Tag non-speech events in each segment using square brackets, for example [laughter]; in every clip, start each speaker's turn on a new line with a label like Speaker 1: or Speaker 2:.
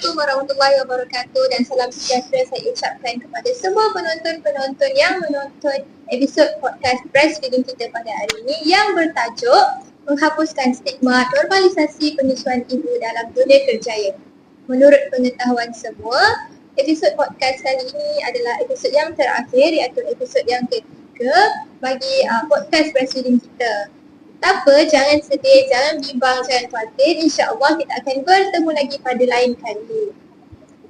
Speaker 1: Assalamualaikum warahmatullahi wabarakatuh dan salam sejahtera saya ucapkan kepada semua penonton-penonton yang menonton episod podcast Breastfeeding kita pada hari ini yang bertajuk Menghapuskan Stigma Normalisasi Penyusuan Ibu dalam Dunia Kerjaya. Menurut pengetahuan semua, episod podcast kali ini adalah episod yang terakhir iaitu episod yang ketiga bagi uh, podcast Breastfeeding kita. Tak apa, jangan sedih, jangan bimbang, jangan khawatir. InsyaAllah kita akan bertemu lagi pada lain kali.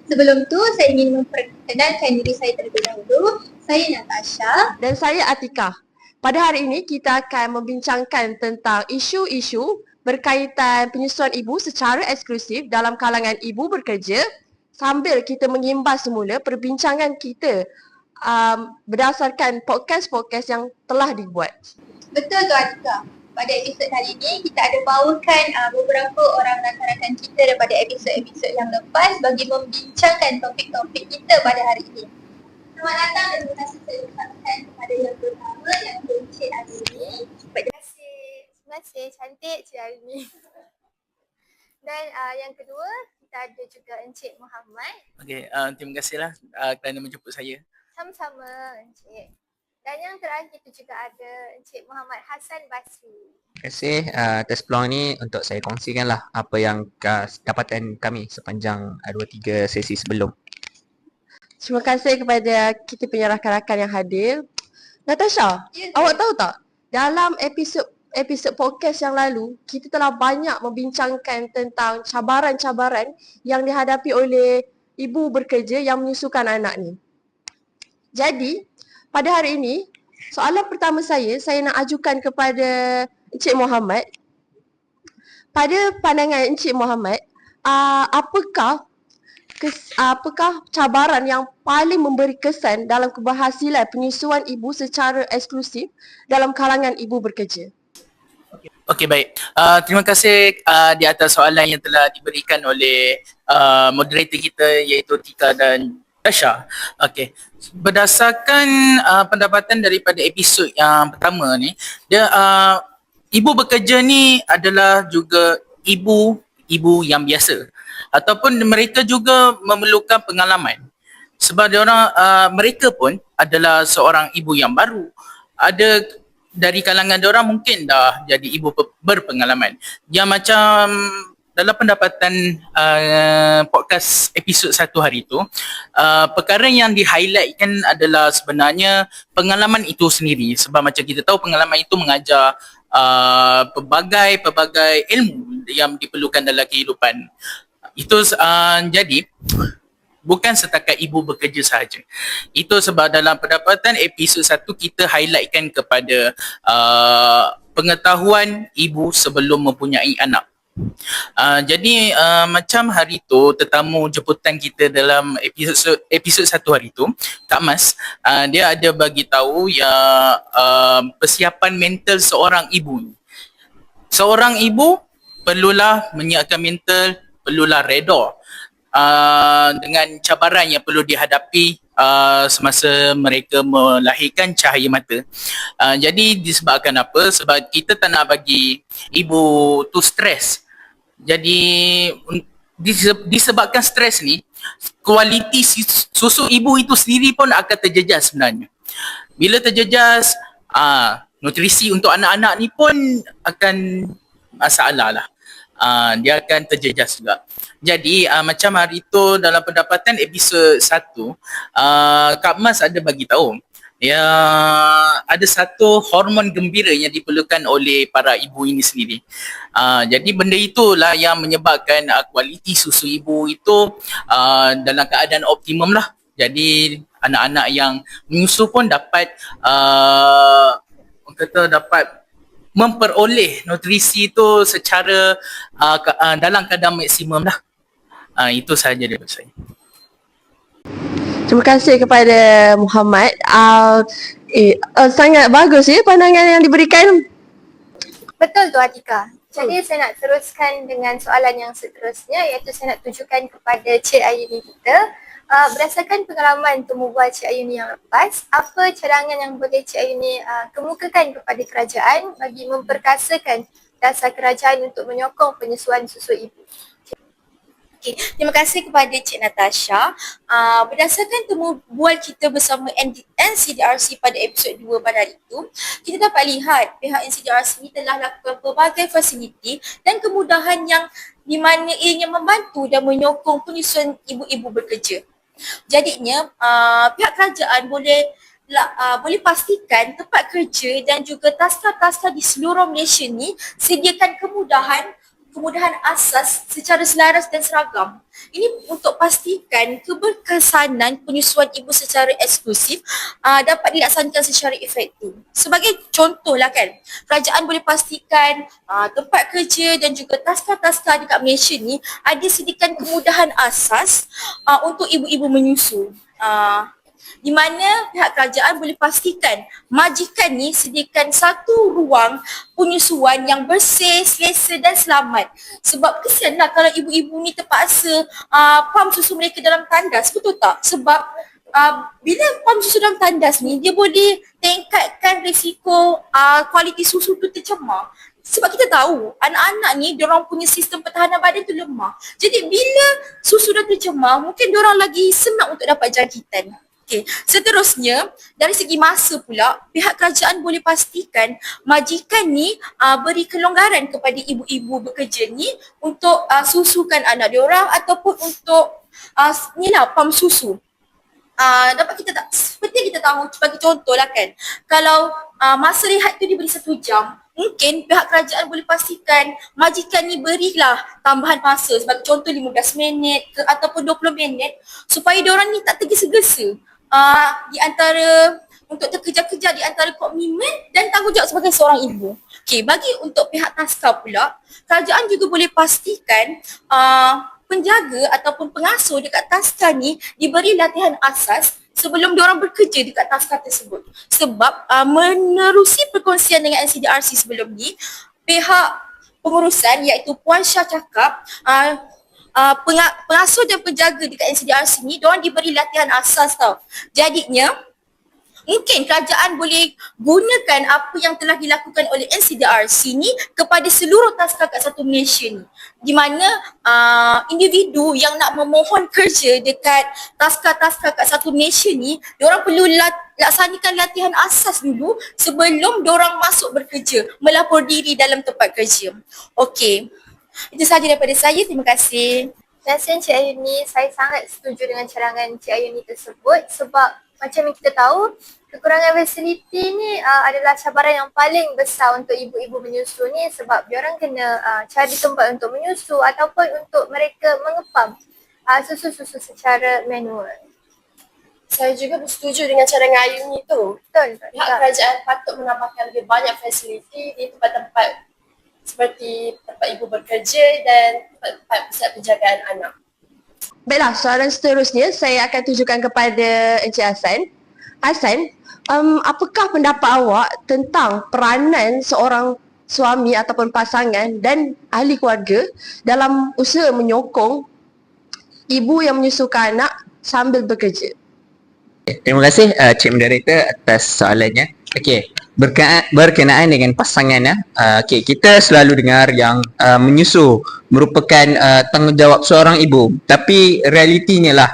Speaker 1: Sebelum tu, saya ingin memperkenalkan diri saya terlebih dahulu. Saya Natasha.
Speaker 2: Dan saya Atika. Pada hari ini, kita akan membincangkan tentang isu-isu berkaitan penyusuan ibu secara eksklusif dalam kalangan ibu bekerja sambil kita mengimbas semula perbincangan kita um, berdasarkan podcast-podcast yang telah dibuat.
Speaker 1: Betul tu Atika pada episod kali ini kita ada bawakan uh, beberapa orang rakan-rakan kita daripada episod-episod yang lepas bagi membincangkan topik-topik kita pada hari ini. Selamat datang dan terima kasih saya ucapkan kepada yang pertama yang Encik Azmi.
Speaker 3: Terima kasih. Terima kasih cantik Cik Azmi. [laughs] Dan uh, yang kedua kita ada juga Encik Muhammad.
Speaker 4: Okey, uh, terima kasihlah uh, kerana menjemput saya.
Speaker 3: Sama-sama Encik. Dan yang terakhir itu juga ada Encik Muhammad Hassan Basri.
Speaker 5: Terima kasih uh, atas peluang ni untuk saya kongsikanlah apa yang uh, dapatan kami sepanjang uh, 2-3 sesi sebelum.
Speaker 2: Terima kasih kepada kita punya rakan-rakan yang hadir. Natasha,
Speaker 1: Ya,
Speaker 2: awak tahu tak? Dalam episod episod podcast yang lalu, kita telah banyak membincangkan tentang cabaran-cabaran yang dihadapi oleh ibu bekerja yang menyusukan anak ni. Jadi, pada hari ini, soalan pertama saya, saya nak ajukan kepada Encik Muhammad. Pada pandangan Encik Muhammad, uh, apakah kes, apakah cabaran yang paling memberi kesan dalam keberhasilan penyusuan ibu secara eksklusif dalam kalangan ibu bekerja?
Speaker 4: Okey baik. Uh, terima kasih uh, di atas soalan yang telah diberikan oleh uh, moderator kita iaitu Tika dan Tasha. Okey. Berdasarkan uh, pendapatan daripada episod yang pertama ni, dia uh, ibu bekerja ni adalah juga ibu ibu yang biasa ataupun mereka juga memerlukan pengalaman. Sebab dia orang uh, mereka pun adalah seorang ibu yang baru. Ada dari kalangan orang mungkin dah jadi ibu pe- berpengalaman. Yang macam dalam pendapatan uh, podcast episod satu hari itu, uh, perkara yang di-highlightkan adalah sebenarnya pengalaman itu sendiri. Sebab macam kita tahu pengalaman itu mengajar uh, pelbagai-pelbagai ilmu yang diperlukan dalam kehidupan. Itu uh, jadi bukan setakat ibu bekerja sahaja. Itu sebab dalam pendapatan episod satu kita highlightkan kepada uh, pengetahuan ibu sebelum mempunyai anak. Uh, jadi uh, macam hari tu tetamu jemputan kita dalam episod episod satu hari tu Kak Mas uh, dia ada bagi tahu yang uh, persiapan mental seorang ibu. Seorang ibu perlulah menyiapkan mental, perlulah redha uh, dengan cabaran yang perlu dihadapi uh, semasa mereka melahirkan cahaya mata. Uh, jadi disebabkan apa? Sebab kita tak nak bagi ibu tu stres. Jadi disebabkan stres ni, kualiti susu ibu itu sendiri pun akan terjejas sebenarnya. Bila terjejas, uh, nutrisi untuk anak-anak ni pun akan masalah lah. Uh, dia akan terjejas juga. Jadi uh, macam hari tu dalam pendapatan episod 1, uh, Kak Mas ada bagi tahu ya ada satu hormon gembira yang diperlukan oleh para ibu ini sendiri. Uh, jadi benda itulah yang menyebabkan uh, kualiti susu ibu itu uh, dalam keadaan optimum lah. Jadi anak-anak yang menyusu pun dapat uh, kata dapat memperoleh nutrisi itu secara uh, ke- uh, dalam keadaan maksimum lah. Uh, itu sahaja daripada saya.
Speaker 2: Terima kasih kepada Muhammad. Uh, eh, uh, sangat bagus ya pandangan yang diberikan.
Speaker 3: Betul tu Atika. Jadi saya nak teruskan dengan soalan yang seterusnya iaitu saya nak tunjukkan kepada Cik Ayuni kita uh, berdasarkan pengalaman temu bual Cik Ayuni yang lepas, apa cadangan yang boleh Cik Ayuni uh, kemukakan kepada kerajaan bagi memperkasakan dasar kerajaan untuk menyokong penyusuan susu ibu?
Speaker 6: Okay, terima kasih kepada Cik Natasha. Uh, berdasarkan temu bual kita bersama NCDRC pada episod 2 pada hari itu, kita dapat lihat pihak NCDRC ini telah lakukan pelbagai fasiliti dan kemudahan yang di mana ianya membantu dan menyokong penyusuan ibu-ibu bekerja. Jadinya, uh, pihak kerajaan boleh uh, boleh pastikan tempat kerja dan juga taska-taska di seluruh Malaysia ni sediakan kemudahan kemudahan asas secara selaras dan seragam. Ini untuk pastikan keberkesanan penyusuan ibu secara eksklusif uh, dapat dilaksanakan secara efektif. Sebagai contohlah kan, kerajaan boleh pastikan uh, tempat kerja dan juga taska-taska dekat Malaysia ni ada sediakan kemudahan asas uh, untuk ibu-ibu menyusu. Uh, di mana pihak kerajaan boleh pastikan majikan ni sediakan satu ruang penyusuan yang bersih, selesa dan selamat. Sebab kesianlah kalau ibu-ibu ni terpaksa uh, pam susu mereka dalam tandas, betul tak? Sebab uh, bila pam susu dalam tandas ni, dia boleh tingkatkan risiko uh, kualiti susu tu tercemar. Sebab kita tahu anak-anak ni diorang punya sistem pertahanan badan tu lemah. Jadi bila susu dah tercemar, mungkin diorang lagi senang untuk dapat jangkitan. Okey, seterusnya dari segi masa pula pihak kerajaan boleh pastikan majikan ni uh, beri kelonggaran kepada ibu-ibu bekerja ni untuk uh, susukan anak diorang ataupun untuk uh, ni lah pam susu. Uh, dapat kita tak seperti kita tahu sebagai contoh lah kan kalau uh, masa rehat tu diberi satu jam mungkin pihak kerajaan boleh pastikan majikan ni berilah tambahan masa sebagai contoh 15 minit ke ataupun 20 minit supaya diorang ni tak tergesa-gesa uh, di antara untuk terkejar-kejar di antara komitmen dan tanggungjawab sebagai seorang ibu. Okey, bagi untuk pihak taska pula, kerajaan juga boleh pastikan uh, penjaga ataupun pengasuh dekat taska ni diberi latihan asas sebelum diorang bekerja dekat taska tersebut. Sebab uh, menerusi perkongsian dengan NCDRC sebelum ni, pihak pengurusan iaitu Puan Syah cakap uh, uh, pengasuh dan penjaga dekat NCDRC ni diorang diberi latihan asas tau. Jadinya mungkin kerajaan boleh gunakan apa yang telah dilakukan oleh NCDRC ni kepada seluruh taska kat satu Malaysia ni. Di mana uh, individu yang nak memohon kerja dekat taska-taska kat satu Malaysia ni, diorang perlu lat- laksanakan latihan asas dulu sebelum diorang masuk bekerja, melapor diri dalam tempat kerja. Okey. Itu sahaja daripada saya. Terima kasih.
Speaker 3: Terima kasih Cik Ayuni. Saya sangat setuju dengan cadangan Cik Ayuni tersebut sebab macam yang kita tahu, kekurangan fasiliti ni uh, adalah cabaran yang paling besar untuk ibu-ibu menyusu ni sebab diorang kena uh, cari tempat untuk menyusu ataupun untuk mereka mengepam uh, susu-susu secara manual.
Speaker 2: Saya juga bersetuju dengan cadangan Ayuni tu.
Speaker 3: Betul?
Speaker 2: Pihak
Speaker 3: Betul.
Speaker 2: kerajaan patut menambahkan lebih banyak fasiliti di tempat-tempat seperti tempat ibu bekerja dan tempat-tempat pusat penjagaan anak. Baiklah, soalan seterusnya saya akan tujukan kepada Encik Hassan. Hassan, um, apakah pendapat awak tentang peranan seorang suami ataupun pasangan dan ahli keluarga dalam usaha menyokong ibu yang menyusukan anak sambil bekerja?
Speaker 5: Terima kasih uh, Cik Moderator atas soalannya. Okey, berkenaan, berkenaan dengan pasangan ya. Uh, Okey, kita selalu dengar yang uh, menyusu merupakan uh, tanggungjawab seorang ibu. Tapi realitinya lah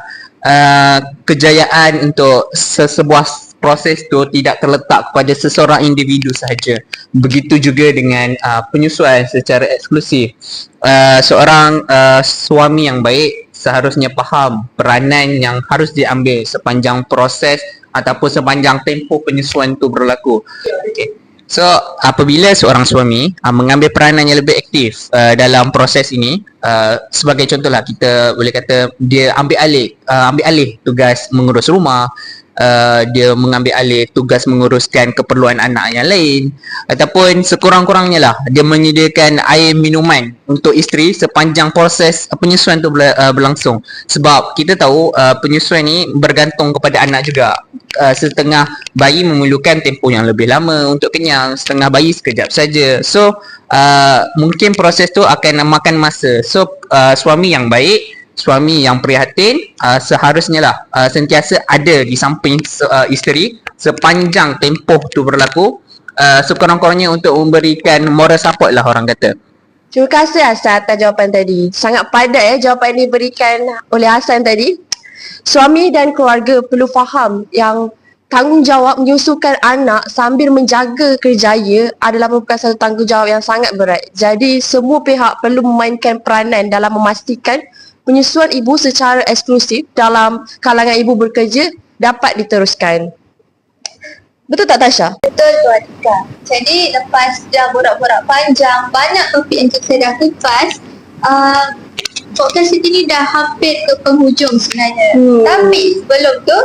Speaker 5: uh, kejayaan untuk sesebuah proses tu tidak terletak pada seseorang individu sahaja. Begitu juga dengan uh, penyusuan secara eksklusif. Uh, seorang uh, suami yang baik seharusnya faham peranan yang harus diambil sepanjang proses ataupun sepanjang tempoh penyusuan itu berlaku. Okay. So apabila seorang suami uh, mengambil peranan yang lebih aktif uh, dalam proses ini uh, sebagai contohlah kita boleh kata dia ambil alih uh, ambil alih tugas mengurus rumah Uh, dia mengambil alih tugas menguruskan keperluan anak yang lain. Ataupun sekurang-kurangnya lah dia menyediakan air minuman untuk isteri sepanjang proses uh, penyusuan tu uh, berlangsung. Sebab kita tahu uh, penyusuan ni bergantung kepada anak juga. Uh, setengah bayi memerlukan tempoh yang lebih lama untuk kenyang setengah bayi sekejap saja. So uh, mungkin proses tu akan makan masa. So uh, suami yang baik suami yang prihatin uh, seharusnya lah uh, sentiasa ada di samping uh, isteri sepanjang tempoh tu berlaku uh, sekurang-kurangnya untuk memberikan moral support lah orang kata
Speaker 2: Terima kasih Hasan atas jawapan tadi. Sangat padat eh jawapan yang diberikan oleh Hasan tadi. Suami dan keluarga perlu faham yang tanggungjawab menyusukan anak sambil menjaga kerjaya adalah merupakan satu tanggungjawab yang sangat berat. Jadi semua pihak perlu memainkan peranan dalam memastikan penyusuan ibu secara eksklusif dalam kalangan ibu bekerja dapat diteruskan. Betul tak Tasha?
Speaker 1: Betul tu Atika. Jadi lepas dah borak-borak panjang, banyak topik yang kita dah kupas, uh, podcast kita ni dah hampir ke penghujung sebenarnya.
Speaker 2: Hmm.
Speaker 1: Tapi sebelum tu,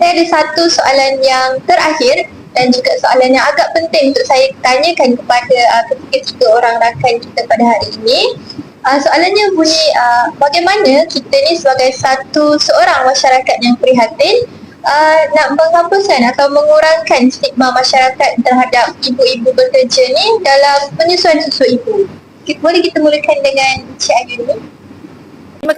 Speaker 1: saya ada satu soalan yang terakhir dan juga soalan yang agak penting untuk saya tanyakan kepada uh, ketiga-tiga orang rakan kita pada hari ini. Uh, soalannya bunyi, uh, bagaimana kita ni sebagai satu seorang masyarakat yang prihatin uh, nak menghapuskan atau mengurangkan stigma masyarakat terhadap ibu-ibu bekerja ni dalam penyusuan susu ibu. Boleh kita mulakan dengan Cik Ayu dulu?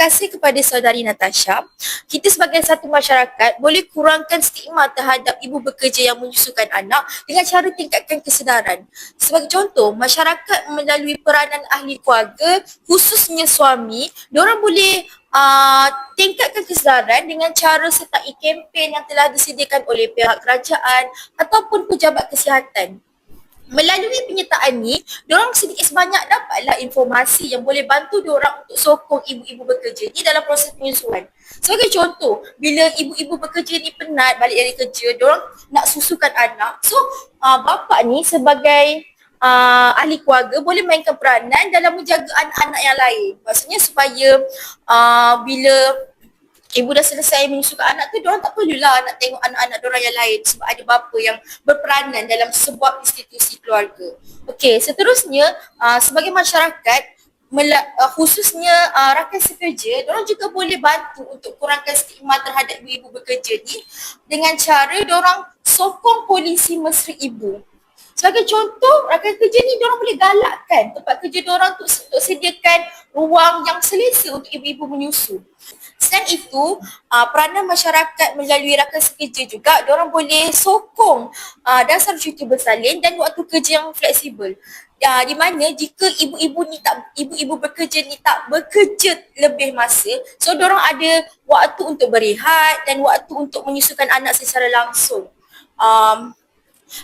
Speaker 6: Kasih kepada saudari Natasha. Kita sebagai satu masyarakat boleh kurangkan stigma terhadap ibu bekerja yang menyusukan anak dengan cara tingkatkan kesedaran. Sebagai contoh, masyarakat melalui peranan ahli keluarga, khususnya suami, diorang boleh uh, tingkatkan kesedaran dengan cara sertai kempen yang telah disediakan oleh pihak kerajaan ataupun pejabat kesihatan. Melalui penyertaan ni, diorang sedikit sebanyak dapatlah informasi yang boleh bantu diorang untuk sokong ibu-ibu bekerja ni dalam proses penyusuan. Sebagai contoh, bila ibu-ibu bekerja ni penat balik dari kerja, diorang nak susukan anak. So, uh, bapa ni sebagai uh, ahli keluarga boleh mainkan peranan dalam menjaga anak-anak yang lain. Maksudnya supaya uh, bila ibu dah selesai menyusukan anak tu, diorang tak perlulah nak tengok anak-anak diorang yang lain sebab ada bapa yang berperanan dalam sebuah institusi keluarga. Okey, seterusnya uh, sebagai masyarakat mela- uh, khususnya uh, rakan sekerja, diorang juga boleh bantu untuk kurangkan stigma terhadap ibu-ibu bekerja ni dengan cara diorang sokong polisi mesra ibu. Sebagai contoh, rakan kerja ni diorang boleh galakkan tempat kerja diorang untuk, untuk sediakan ruang yang selesa untuk ibu-ibu menyusu. Selain itu, uh, peranan masyarakat melalui rakan sekerja juga, diorang boleh sokong uh, dasar cuti bersalin dan waktu kerja yang fleksibel. Uh, di mana jika ibu-ibu ni tak ibu-ibu bekerja ni tak bekerja lebih masa, so diorang ada waktu untuk berehat dan waktu untuk menyusukan anak secara langsung. Um,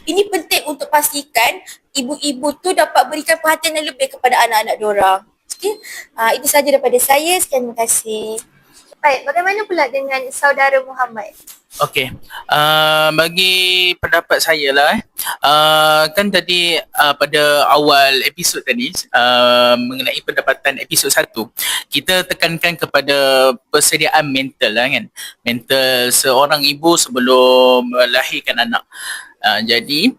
Speaker 6: ini penting untuk pastikan ibu-ibu tu dapat berikan perhatian yang lebih kepada anak-anak diorang. Okay? Uh, itu sahaja daripada saya. Sekian terima kasih.
Speaker 3: Baik, bagaimana pula dengan saudara Muhammad?
Speaker 4: Okey, uh, bagi pendapat saya lah eh, uh, kan tadi uh, pada awal episod tadi uh, mengenai pendapatan episod satu, kita tekankan kepada persediaan mental lah kan, mental seorang ibu sebelum melahirkan anak. Uh, jadi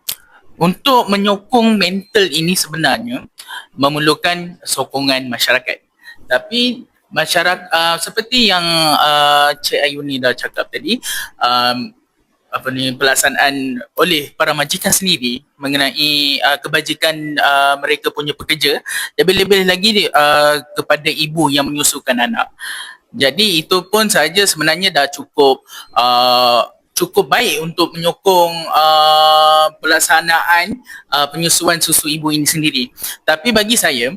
Speaker 4: untuk menyokong mental ini sebenarnya memerlukan sokongan masyarakat. Tapi masyarakat uh, seperti yang uh, Cik Ayuni dah cakap tadi um, apa ni pelaksanaan oleh para majikan sendiri mengenai uh, kebajikan uh, mereka punya pekerja lebih-lebih lagi uh, kepada ibu yang menyusukan anak. Jadi itu pun saja sebenarnya dah cukup uh, cukup baik untuk menyokong uh, pelaksanaan uh, penyusuan susu ibu ini sendiri. Tapi bagi saya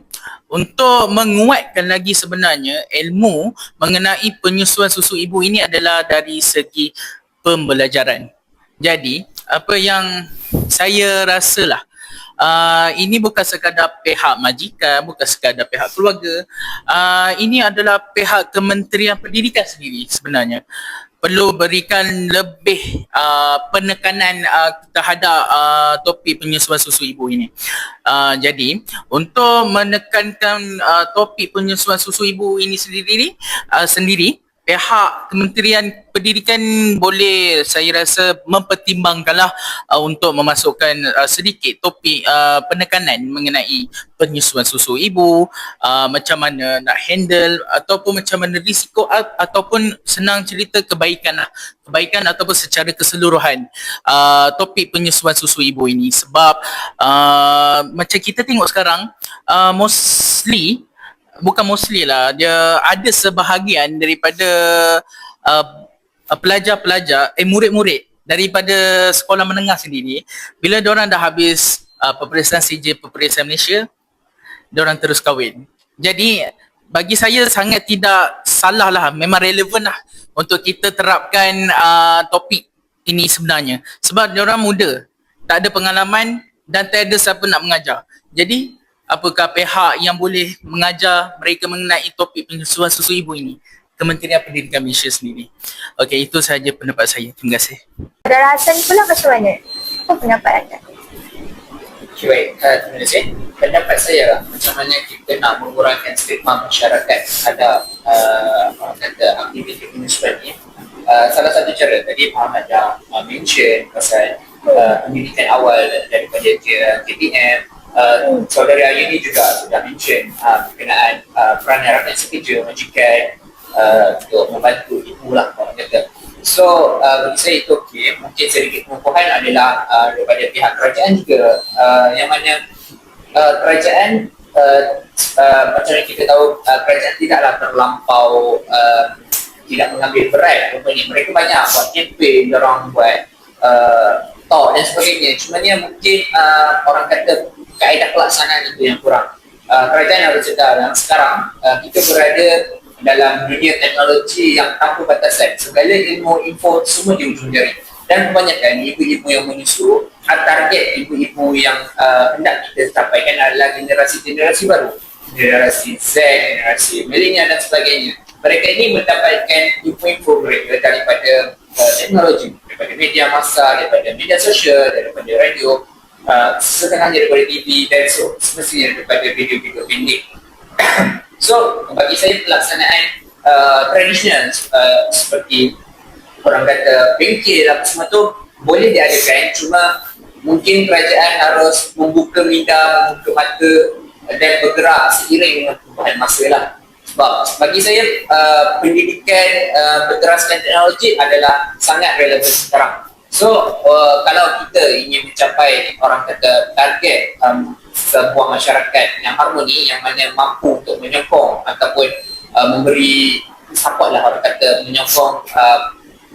Speaker 4: untuk menguatkan lagi sebenarnya ilmu mengenai penyusuan susu ibu ini adalah dari segi pembelajaran. Jadi apa yang saya rasalah Uh, ini bukan sekadar pihak majikan, bukan sekadar pihak keluarga. Uh, ini adalah pihak Kementerian Pendidikan sendiri sebenarnya perlu berikan lebih uh, penekanan uh, terhadap uh, topik penyusuan susu ibu ini. Uh, jadi untuk menekankan uh, topik penyusuan susu ibu ini sendiri uh, sendiri pihak Kementerian Pendidikan boleh saya rasa mempertimbangkanlah uh, untuk memasukkan uh, sedikit topik uh, penekanan mengenai penyusuan susu ibu, uh, macam mana nak handle ataupun macam mana risiko uh, ataupun senang cerita kebaikan lah. Kebaikan ataupun secara keseluruhan uh, topik penyusuan susu ibu ini sebab uh, macam kita tengok sekarang uh, mostly bukan mostly lah dia ada sebahagian daripada uh, uh, pelajar-pelajar eh murid-murid daripada sekolah menengah sendiri bila diorang dah habis uh, peperiksaan CJ peperiksaan Malaysia diorang terus kahwin. Jadi bagi saya sangat tidak salah lah, memang relevan lah untuk kita terapkan uh, topik ini sebenarnya. Sebab diorang muda, tak ada pengalaman dan tak ada siapa nak mengajar. Jadi apakah pihak yang boleh mengajar mereka mengenai topik penyusuan susu ibu ini? Kementerian Pendidikan Malaysia sendiri. Okey, itu sahaja pendapat saya. Terima kasih.
Speaker 3: Saudara Hassan pula macam mana? Apa pendapat anda?
Speaker 5: Okay, baik. Uh, terima kasih. Pendapat saya lah, macam mana kita nak mengurangkan stigma masyarakat terhadap uh, orang kata aktiviti penyusuan ni. Uh, salah satu cara tadi Muhammad dah uh, mention pasal uh, pendidikan awal daripada K- KTM. Uh, saudara Ayuni juga sudah mention uh, berkenaan uh, peranan rakan sekerja majikan uh, untuk membantu ibu lah orang kata. So uh, bagi saya itu okey. Mungkin sedikit pengukuhan adalah uh, daripada pihak kerajaan juga uh, yang mana uh, kerajaan uh, uh, macam yang kita tahu uh, kerajaan tidaklah terlampau uh, tidak mengambil berat rupanya mereka banyak buat campaign orang buat uh, talk dan sebagainya cuma ni mungkin uh, orang kata kaedah pelaksanaan itu yang kurang. Uh, kerajaan harus sedar yang sekarang uh, kita berada dalam dunia teknologi yang tanpa batasan. Segala ilmu info semua di ujung jari. Dan kebanyakan ibu-ibu yang menyusu uh, target ibu-ibu yang uh, hendak kita sampaikan adalah generasi-generasi baru. Generasi Z, generasi milenial dan sebagainya. Mereka ini mendapatkan info-info mereka daripada uh, teknologi. Daripada media massa, daripada media sosial, daripada radio uh, setengahnya daripada TV dan so, semestinya daripada video-video pendek. [coughs] So bagi saya pelaksanaan uh, tradisional uh, seperti orang kata bengkel apa semua tu boleh diadakan. Cuma mungkin kerajaan harus membuka minda, membuka mata dan bergerak seiring dengan perubahan masa lah. Sebab bagi saya uh, pendidikan uh, berteraskan teknologi adalah sangat relevan sekarang so uh, kalau kita ingin mencapai orang kata target um, sebuah masyarakat yang harmoni yang mana mampu untuk menyokong ataupun uh, memberi support lah orang kata menyokong uh,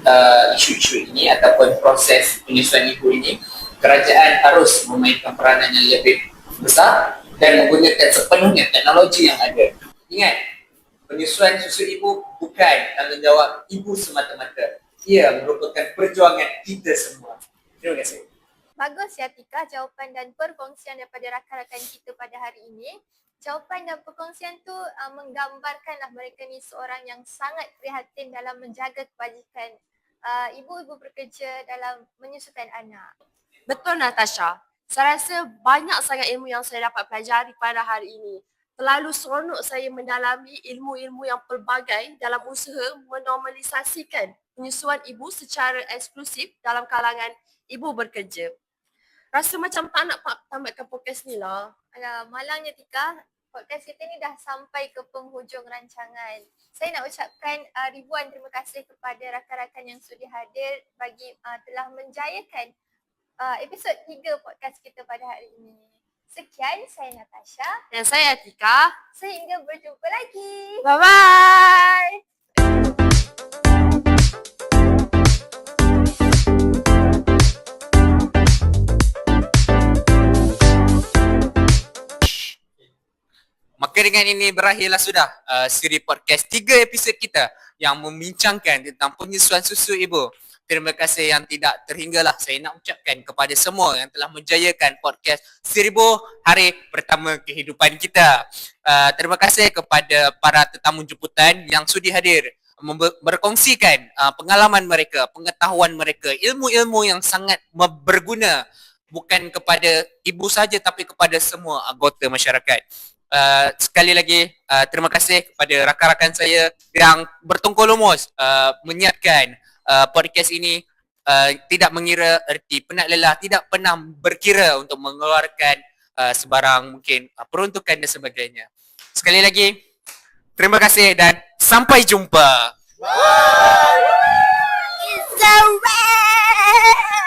Speaker 5: uh, isu-isu ini ataupun proses penyusuan ibu ini kerajaan harus memainkan peranan yang lebih besar dan menggunakan sepenuhnya teknologi yang ada. Ingat penyusuan susu ibu bukan tanggungjawab ibu semata-mata ia merupakan perjuangan kita semua terima kasih
Speaker 3: Bagus ya Tika jawapan dan perkongsian daripada rakan-rakan kita pada hari ini. Jawapan dan perkongsian tu uh, menggambarkanlah mereka ni seorang yang sangat prihatin dalam menjaga kebajikan uh, ibu-ibu bekerja dalam menyusukan anak.
Speaker 2: Betul Natasha. Saya rasa banyak sangat ilmu yang saya dapat pelajari pada hari ini. Terlalu seronok saya mendalami ilmu-ilmu yang pelbagai dalam usaha menormalisasikan penyusuan ibu secara eksklusif dalam kalangan ibu bekerja. Rasa macam tak nak tamatkan podcast ni lah.
Speaker 3: Alah, malangnya Tika, podcast kita ni dah sampai ke penghujung rancangan. Saya nak ucapkan uh, ribuan terima kasih kepada rakan-rakan yang sudi hadir bagi uh, telah menjayakan uh, episod 3 podcast kita pada hari ini. Sekian, saya Natasha.
Speaker 2: Dan saya Atika.
Speaker 3: Sehingga berjumpa lagi.
Speaker 2: Bye-bye.
Speaker 7: Maka dengan ini berakhirlah sudah uh, siri podcast tiga episod kita yang membincangkan tentang penyusuan susu ibu. Terima kasih yang tidak terhinggalah saya nak ucapkan kepada semua yang telah menjayakan podcast seribu hari pertama kehidupan kita. Uh, terima kasih kepada para tetamu jemputan yang sudi hadir berkongsikan uh, pengalaman mereka, pengetahuan mereka, ilmu-ilmu yang sangat berguna bukan kepada ibu saja tapi kepada semua anggota masyarakat. Uh, sekali lagi uh, terima kasih kepada rakan-rakan saya yang bertungkul lumus uh, menyiapkan uh, podcast ini uh, tidak mengira erti penat lelah tidak pernah berkira untuk mengeluarkan uh, sebarang mungkin uh, peruntukan dan sebagainya. Sekali lagi terima kasih dan sampai jumpa.
Speaker 6: It's a wrap!